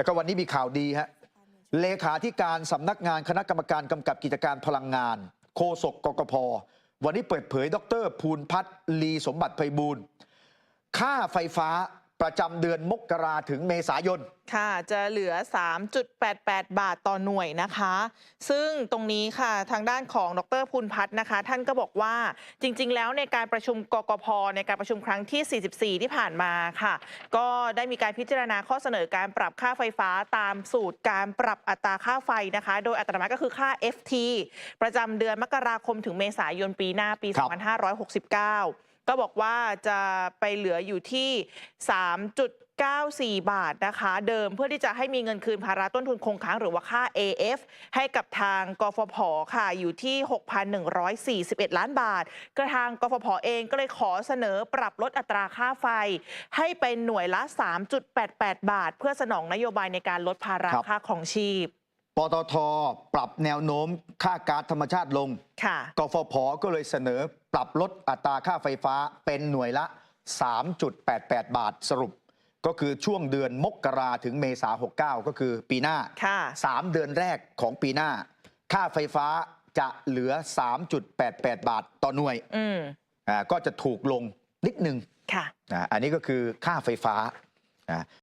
แล้วก็วันนี้มีข่าวดีฮะเลขาธิการสำนักงานคณะกรรมการกำกับกิจการพลังงาน โฆษกกกพวันนี้เปิดเผย ดร ภูลพัฒน์ลีสมบัติไพบูลค่าไฟฟ้า ประจำเดือนมกราถึงเมษายน ค่ะ จะเหลือ 3.88 บาทต่อหน่วยนะคะ ซึ่งตรงนี้ค่ะทางด้านของดรพูนพัฒน์นะคะ ท่านก็บอกว่าจริง ๆ แล้วในการประชุมกกพในการประชุมครั้งที่ 44 ที่ผ่านมาค่ะ ก็ได้มีการพิจารณาข้อเสนอการปรับค่าไฟฟ้าตามสูตรการปรับอัตราค่าไฟนะคะ โดยอัตราก็คือค่า FT ประจำเดือนมกราคมถึงเมษายนปีหน้าปีครับ2569ก็บอกว่าจะไปเหลืออยู่ที่ 3.94 บาทนะคะ เดิมเพื่อที่จะให้มีเงินคืนภาระต้นทุนคงค้างหรือว่าค่า AF ให้กับทางกฟผค่ะอยู่ที่ 6,141 ล้านบาท กระทางกฟผเองก็เลยขอเสนอปรับลดอัตราค่าไฟ ให้เป็นหน่วยละ 3.88 บาท เพื่อสนองนโยบายในการลดภาระครับค่าของชีพ ปตทปรับแนวโน้มค่าก๊าซธรรมชาติลงค่ะกฟผก็เลยเสนอปรับลดอัตราค่าไฟฟ้าเป็นหน่วยละ 3.88 บาทสรุป ก็คือช่วงเดือนมกราถึงเมษา69 ก็คือปีหน้าค่ะ3เดือนแรกของปีหน้า ค่าไฟฟ้าจะเหลือ 3.88 บาทต่อหน่วยอืมอ่าก็จะถูกลงนิดนึงค่ะอ่าอันนี้ก็คือค่าไฟฟ้าอ่า